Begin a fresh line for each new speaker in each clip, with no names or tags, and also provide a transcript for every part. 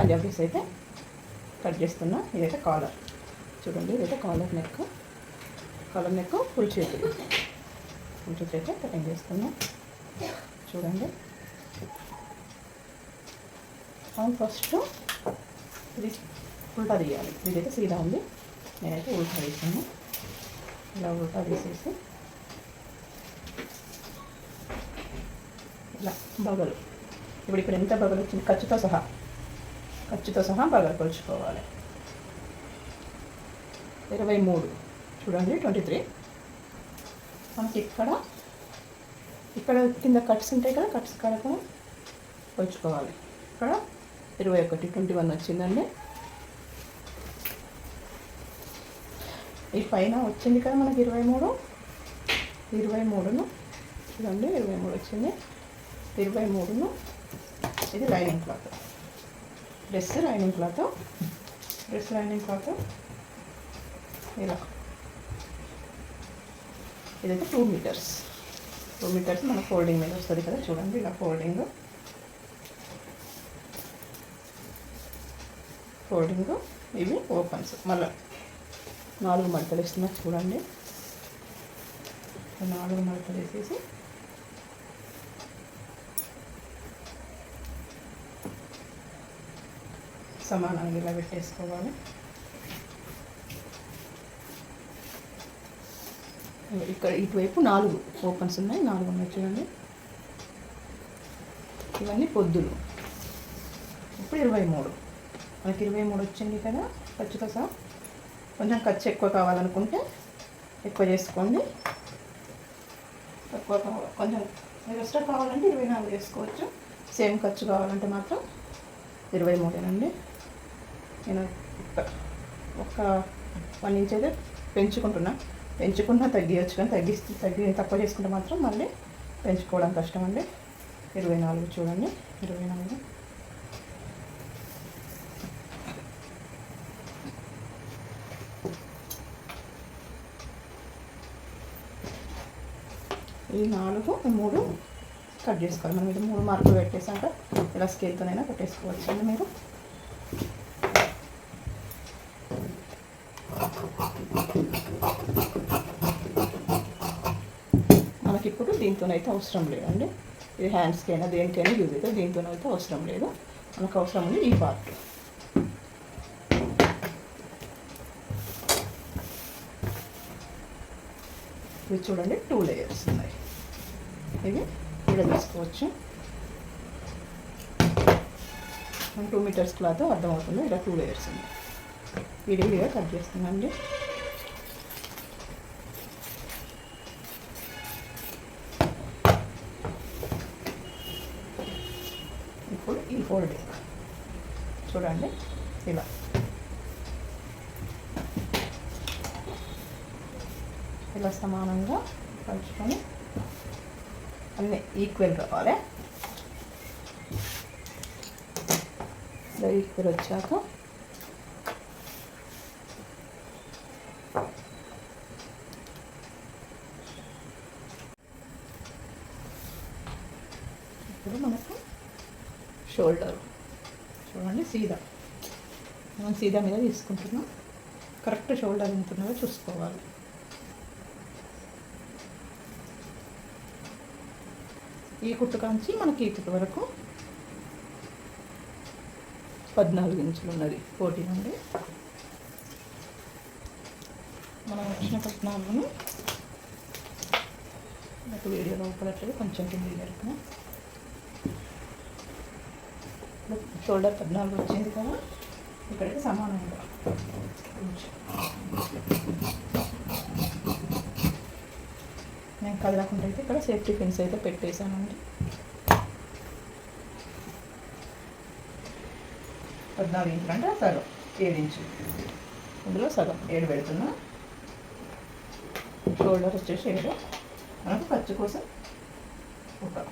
Punjab dress అయితే cut చేస్తున్నా. ఇదైతే కాలర్. చూడండి ఇదైతే collar neck. Collar neck full చేతి ఫుల్ చేతి అయితే కటింగ్ చేస్తున్నా. చూడండి. మనం ఫస్ట్ ఇది ఉల్టా తీయాలి. ఇదైతే సీదా ఉంది. నేనైతే ఉల్టా తీసాను. ఇలా ఉల్టా తీసేసి ఇలా బగలు. ఇప్పుడు ఇక్కడ ఎంత బగలు వచ్చింది? ఖర్చుతో సహా. ఖర్చుతో సహా బగలు కొలుచుకోవాలి. ఇరవై మూడు. చూడండి ట్వంటీ త్రీ. మనకి ఇక్కడ ఇక్కడ కింద కట్స్ ఉంటాయి కదా కట్స్ కాడ కూడా కొలుచుకోవాలి. ఇక్కడ ఇరవై ఒకటి ట్వంటీ వన్ వచ్చిందండి. ఈ పైన వచ్చింది కదా మనకి ఇరవై మూడు. ఇరవై మూడును చూడండి ఇరవై మూడు వచ్చింది. ఇరవై మూడును ఇది lining cloth. Dress lining cloth. Dress lining cloth. ఇలా. ఇదైతే టూ మీటర్స్. టూ మీటర్స్ మన ఫోల్డింగ్ మీద వస్తుంది కదా చూడండి ఇలా ఫోల్డింగ్. ఫోల్డింగ్ ఇవి ఓపెన్స్. మళ్ళీ నాలుగు మడతలు ఇస్తున్నా చూడండి. నాలుగు మడతలు వేసేసి సమానంగా ఇలా పెట్టేసుకోవాలి. ఇక్కడ ఇటువైపు నాలుగు ఓపెన్స్ ఉన్నాయి. నాలుగు ఉన్నాయి చూడండి. ఇవన్నీ పొద్దులు. ఇప్పుడు ఇరవై మూడు మనకి ఇరవై మూడు వచ్చింది కదా ఖర్చుతో సార్ కొంచెం ఖర్చు ఎక్కువ కావాలనుకుంటే ఎక్కువ చేసుకోండి. తక్కువ కావాలి కొంచెం ఎక్స్ట్రా కావాలంటే ఇరవై నాలుగు వేసుకోవచ్చు. సేమ్ ఖర్చు కావాలంటే మాత్రం ఇరవై మూడేనండి నేను ఒక- వన్ ఇంచ్ అయితే పెంచుకుంటున్నా. పెంచుకున్నా తగ్గియచ్చు కానీ తగ్గిస్తే తగ్గి తక్కువ చేసుకుంటే మాత్రం మళ్ళీ పెంచుకోవడం కష్టం అండి ఇరవై నాలుగు చూడండి. ఇరవై నాలుగు. ఈ నాలుగు ఈ మూడు కట్ చేసుకోవాలి. మనం ఇది మూడు మార్కులు పెట్టేసాక ఇలా స్కేల్తోనైనా పెట్టేసుకోవచ్చు అండి మీరు మనకి ఇప్పుడు దీంతోనైతే అవసరం లేదండి. ఇది హ్యాండ్స్కైనా దేనికైనా యూజ్ అవుతుంది దీంతోనైతే అవసరం లేదు. మనకు అవసరం ఉంది ఈ పార్ట్ ఇవి చూడండి టూ లేయర్స్ ఉన్నాయి. ఇవి ఇక్కడ తీసుకోవచ్చు. టూ మీటర్స్ క్లాత్ అర్థమవుతుంది. ఇలా టూ లేయర్స్ ఉన్నాయి. విడివిడిగా కట్ చేస్తున్నాండి ఫోల్డ్ చూడండి ఇలా. ఇలా సమానంగా పంచుకొని అన్నీ ఈక్వల్ రావాలి. ఇలా ఈక్వల్ వచ్చాక ఇప్పుడు మనకు షోల్డర్ చూడండి సీదా. మనం సీదా మీద తీసుకుంటున్నాం. కరెక్ట్ షోల్డర్ ఎంత చూసుకోవాలి. ఈ కుట్టు కాంచి మనకి ఈ వరకు పద్నాలుగు ఇంచులు ఉన్నది పోటీ నుండి. మనం వచ్చిన పద్నాలుగును నాకు వీడియో లోపలట్లేదు కొంచెం కింద ఇప్పుడు షోల్డర్ పద్నాలుగు వచ్చింది కదా ఇక్కడికి సమానంగా నేను కదలకుండా అయితే ఇక్కడ సేఫ్టీ పిన్స్ అయితే పెట్టేశానండి. పద్నాలుగు ఇంచులు అంటే సగం ఏడు ఇంచులు. ఇందులో సగం. ఏడు పెడుతున్నా. షోల్డర్ వచ్చేసి ఏడు. మనకు ఖర్చు కోసం ఒక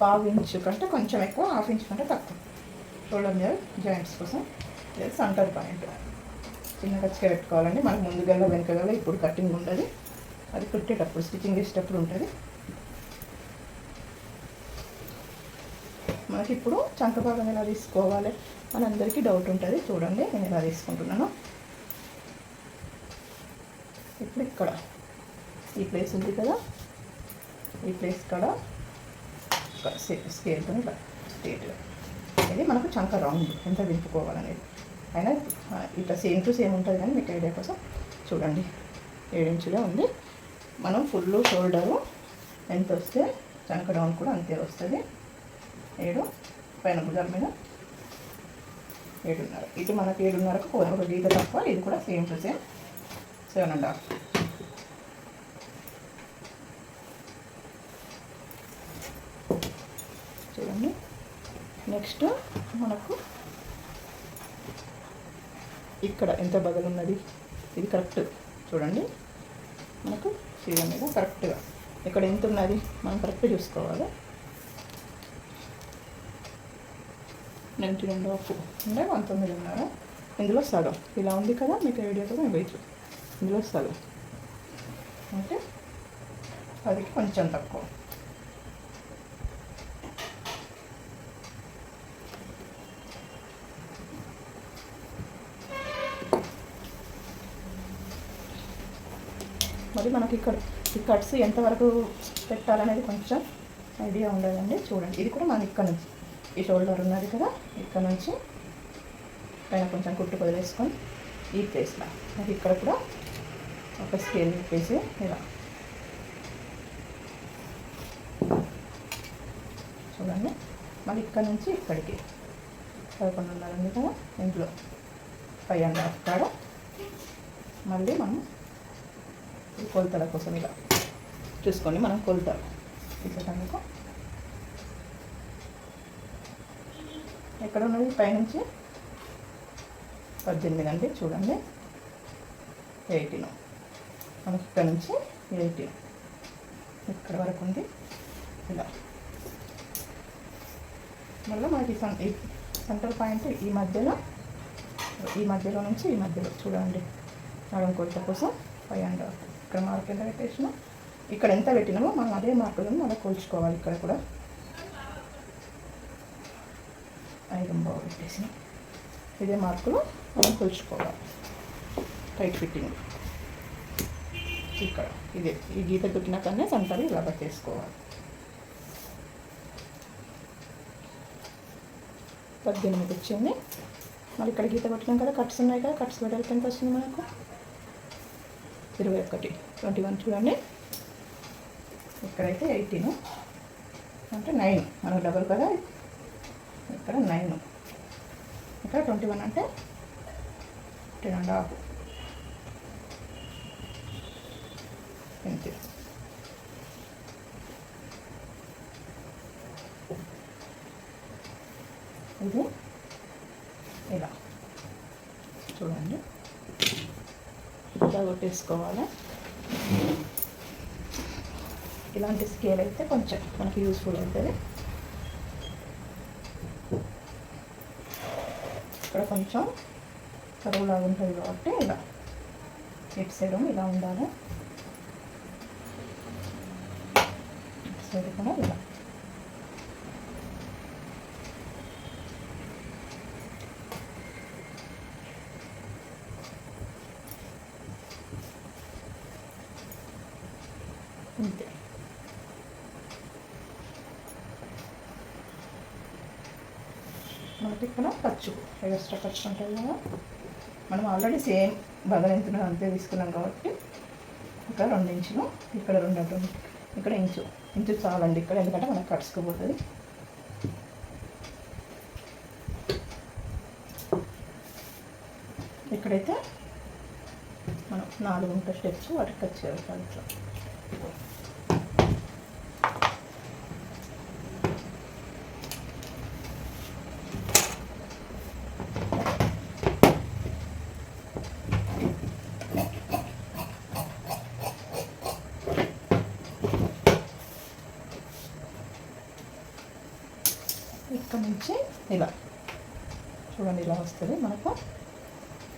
పావు ఇంచు కంటే కొంచెం ఎక్కువ హాఫ్ ఇంచు కంటే తక్కువ. షోల్డర్ జాయింట్స్ కోసం. ఇది సెంటర్ పాయింట్. చిన్న ఖర్చుగా పెట్టుకోవాలండి. మనకు ముందుగల వెనకగల ఇప్పుడు కటింగ్ ఉంటుంది. అది కుట్టేటప్పుడు స్టిచ్చింగ్ చేసేటప్పుడు ఉంటుంది. మనకి ఇప్పుడు చంక భాగం ఎలా తీసుకోవాలి మనందరికీ డౌట్ ఉంటుంది. చూడండి నేను ఎలా తీసుకుంటున్నాను. ఇప్పుడు ఇక్కడ. ఈ ప్లేస్ ఉంది కదా. ఈ ప్లేస్ కూడా స్కేల్తో ఇలా స్ట్రేట్గా. ఇది మనకు చంక రౌండ్ ఎంత దింపుకోవాలనేది అయినా ఇట్లా సేమ్ టు సేమ్ ఉంటుంది కానీ మీకు ఐడియా కోసం చూడండి. ఏడించులే ఉంది. మనం ఫుల్ షోల్డరు ఎంత వస్తే చంక డౌన్ కూడా అంతే వస్తుంది. ఏడు పైన భుజాల మీద ఏడున్నర. ఇది మనకి ఏడున్నరకు ఒక గీత తక్కువ ఇది కూడా same to same seven and half చూడండి నెక్స్ట్ మనకు ఇక్కడ ఎంత బదులు ఉన్నది? ఇది కరెక్ట్. చూడండి. మనకు చీర మీద కరెక్ట్గా. ఇక్కడ ఎంత ఉన్నది? మనం కరెక్ట్ చూసుకోవాలి. నైంటీ రెండు వరకు అంటే పంతొమ్మిది ఉన్నారు ఇందులో సగం. ఇలా ఉంది కదా మీకు ఐడియా కూడా వేయచ్చు ఇందులో సగం. అంటే పదికి కొంచెం తక్కువ. మరి మనకి ఇక్కడ ఈ కట్స్ ఎంతవరకు పెట్టాలనేది కొంచెం ఐడియా ఉండదండి. చూడండి. ఇది కూడా మనం ఇక్కడ నుంచి. ఈ షోల్డర్ ఉన్నది కదా ఇక్కడ నుంచి పైన కొంచెం కుట్టు వదిలేసుకొని ఈ ప్లేస్లో మరి ఇక్కడ కూడా ఒక స్కేల్ వేసి ఇలా. చూడండి. మళ్ళీ ఇక్కడ నుంచి ఇక్కడికి పదకొండున్నర ఉంది కదా ఇంట్లో ఫైవ్ అండ్ హాఫ్ కాడ. మళ్ళీ మనం కొలతల కోసం ఇలా చూసుకోండి మనం కొలతలు తీసేటందుకు ఎక్కడ ఉన్నది పైనుంచి పద్దెనిమిది అంటే చూడండి. ఎయిటీన్. మనకి ఇక్కడ నుంచి ఎయిటీన్. ఇక్కడ వరకు ఉంది. ఇలా మళ్ళీ మనకి సన్- ఈ సెంటర్ పాయింట్ ఈ మధ్యలో ఈ మధ్యలో నుంచి ఈ మధ్యలో చూడండి. నడుం కొలత కోసం ఫైవ్ అండ్ హాఫ్ ఇక్కడ మార్క్ ఎంత పెట్టేసినా ఇక్కడ ఎంత పెట్టినామో మనం అదే మార్కులను మనం కొలుచుకోవాలి ఇక్కడ కూడా. ఐదు బాగా పెట్టేసి ఇదే మార్కులు మనం కొలుచుకోవాలి. టైట్ ఫిట్టింగ్ ఇక్కడ ఇదే ఈ గీత పెట్టిన కన్నా సెంటర్ ఇలా పట్టేసుకోవాలి. పద్దెనిమిది వచ్చింది. మళ్ళీ ఇక్కడ గీత కొట్టినాం కదా కట్స్ ఉన్నాయి కదా కట్స్ వెడల్పు ఎంత వస్తుంది మనకు? ఇరవై ఒకటి. ట్వంటీ వన్ చూడండి. ఇక్కడైతే ఎయిటీన్. అంటే నైన్. మనం డబల్ కదా? ఇక్కడ నైన్. ఇక్కడ ట్వంటీ వన్ అంటే టెన్ అండ్ హాఫ్. అంతే ఇది. ఇలా. చూడండి. ఇలా కొట్టేసుకోవాలి. ఇలాంటి స్కేల్ అయితే కొంచెం మనకి యూస్ఫుల్ అవుతుంది ఇక్కడ కొంచెం కరువులాగా ఉంటుంది కాబట్టి ఇలా ఇటు సైడ్ ఇలా ఉండాలి. ఇటు సైడ్ కూడా ఇలా అంతే మనకి ఖర్చు ఎక్స్ట్రా ఖర్చు ఉంటుంది కదా. మనం ఆల్రెడీ సేమ్ బగలెంతున అంతే తీసుకున్నాం కాబట్టి ఇక్కడ రెండు ఇంచులు ఇక్కడ రెండు ఇక్కడ ఇంచు. ఇంచు చాలండి ఇక్కడ ఎందుకంటే మనకు కడుచుకోపోతుంది ఇక్కడైతే మనం నాలుగు ఉంటాయి స్టెప్స్ వాటికి కట్ చేయాలి ఇట్లా ఇక్కడ నుంచి ఇలా. చూడండి ఇలా వస్తుంది. మనకు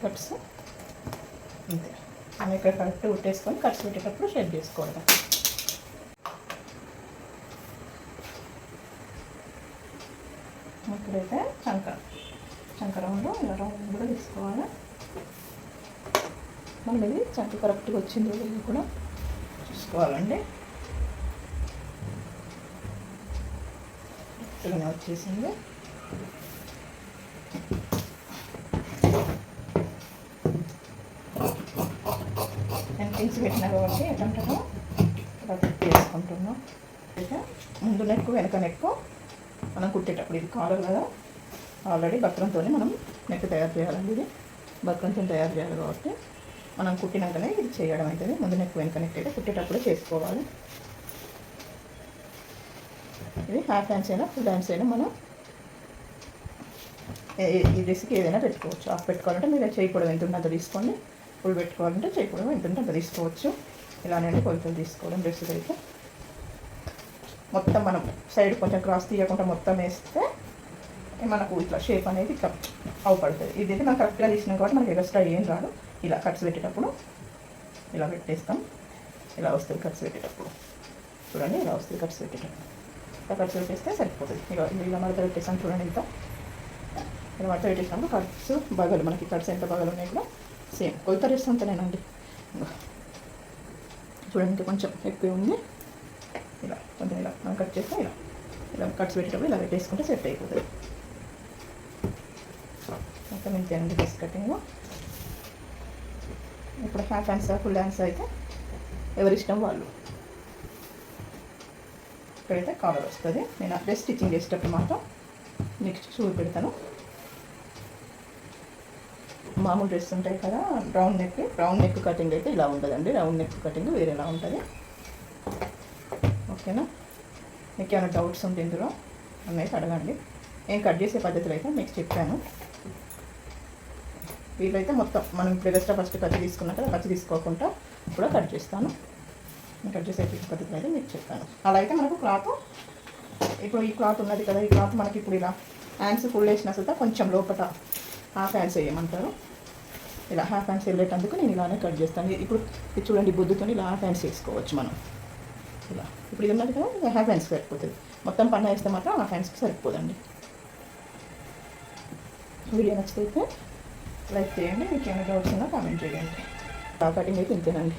కట్స్ అంతే మనం ఇక్కడ కరెక్ట్ కుట్టేసుకొని కట్స్ పెట్టేటప్పుడు షేప్ చేసుకోవడం ఇప్పుడైతే చంక. చంక రౌండ్ ఇలా రౌండ్ కూడా తీసుకోవాలి. మనం ఇది చంక కరెక్ట్గా వచ్చిందో ఇది కూడా చూసుకోవాలండి. కరెక్ట్గానే వచ్చేసింది. నేను తీసి పెట్టినా కాబట్టి ఎట్లంటాను ఇలా చేసుకుంటున్నాం. వేసుకుంటున్నాం అయితే ముందు నెక్కు వెనక నెక్కు మనం కుట్టేటప్పుడు ఇది కాలర్ కదా. ఆల్రెడీ బక్రంతో మనం నెక్ తయారు చేయాలండి ఇది. బక్రంతో తయారు చేయాలి కాబట్టి మనం కుట్టినాకనే ఇది చేయడం అవుతుంది ముందు నెక్ వెనక నెక్ అయితే కుట్టేటప్పుడే చేసుకోవాలి. ఇది హాఫ్ హ్యాండ్స్ అయినా ఫుల్ హ్యాండ్స్ అయినా మనం ఈ డ్రెస్కి ఏదైనా పెట్టుకోవచ్చు. ఆఫ్ పెట్టుకోవాలంటే మీరు చేయి పొడవు ఎంత ఉంటే అంత తీసుకోండి. ఫుల్ పెట్టుకోవాలంటే చేయి పొడవు ఎంత ఉంటే అంత తీసుకోవచ్చు. ఇలానే కొలతలు తీసుకోవడం డ్రెస్సులు అయితే. మొత్తం మనం సైడ్ కొంచెం క్రాస్ తీయకుండా మొత్తం వేస్తే మనకు ఇట్లా షేప్ అనేది ఇట్లా అవపడుతుంది. ఇది అయితే మనం కరెక్ట్గా తీసినాం కాబట్టి మనకి ఎక్స్ట్రా ఏం రాదు. ఇలా కట్స్ పెట్టేటప్పుడు ఇలా పెట్టేస్తాం. ఇలా వస్తుంది కట్స్ పెట్టేటప్పుడు. చూడండి ఇలా వస్తుంది కట్స్ పెట్టేటప్పుడు. ఇలా కట్స్ పెట్టేస్తే సరిపోతుంది. ఇలా ఇలా మడత పెట్టేస్తాం చూడండి ఇంత. ఇలా మడత పెట్టేసినప్పుడు కట్స్ బగలు. మనకి కట్స్ ఎంత బగలు ఉన్నాయి కూడా? సేమ్. కొలత డ్రెస్ చూడండి కొంచెం ఎక్కువ ఉంది. ఇలా కొంచెం ఇలా. మనం కట్ చేస్తే ఇలా. ఇలా కట్స్ పెట్టేటప్పుడు ఇలా పెట్టేసుకుంటే సెట్ అయిపోతుంది. మొత్తం ఇంతేనండి డ్రెస్ కటింగ్. ఇప్పుడు హ్యాప్ హ్యాండ్స్ ఫుల్ హ్యాండ్స్ అయితే ఎవరిష్టం వాళ్ళు. ఇక్కడైతే కాలర్ వస్తుంది. నేను ఆ డ్రెస్ స్టిచ్చింగ్ చేసేటప్పుడు మాత్రం నెక్స్ట్ చూపి పెడతాను. మామూలు డ్రెస్ ఉంటాయి కదా round neck round neck cutting అయితే ఇలా ఉంటుందండి. రౌండ్ నెక్ కటింగ్ వేరేలా ఉంటుంది. ఓకేనా మీకు ఏమైనా డౌట్స్ ఉంటే ఇందులో అన్నైతే అడగండి. నేను కట్ చేసే పద్ధతులు అయితే మీకు చెప్పాను. వీళ్ళైతే మొత్తం మనం ఇప్పుడు ఎక్స్ట్రా ఫస్ట్ కత్తి తీసుకున్నాక కదా కత్తి తీసుకోకుండా కూడా కట్ చేస్తాను. కట్ చేసే పద్ధతులు అయితే మీకు చెప్పాను. అలా అయితే మనకు క్లాత్ ఇప్పుడు ఈ క్లాత్ ఉన్నది కదా ఈ క్లాత్ మనకి ఇప్పుడు ఇలా హ్యాండ్స్ ఫుల్ వేసిన అసలు కొంచెం లోపల హాఫ్ హ్యాండ్స్ వేయమంటారు. ఇలా హాఫ్ హ్యాండ్స్ వెళ్ళేటందుకు నేను ఇలానే కట్ చేస్తాను. ఇప్పుడు ఇది చూడండి బుద్ధితో ఇలా హాఫ్ హ్యాండ్స్ వేసుకోవచ్చు మనం. ఇలా. ఇప్పుడు ఇది ఉన్నది కదా హాఫ్ హ్యాండ్స్ సరిపోతుంది. మొత్తం పన్న వేస్తే మాత్రం హాఫ్ హ్యాండ్స్కి సరిపోదండి. వీడియో నచ్చితే లైక్ చేయండి మీకు ఏమైనా డౌట్స్ ఉన్నా కామెంట్ చేయండి. ఆ కటింగ్ అయితే ఇంతేనండి.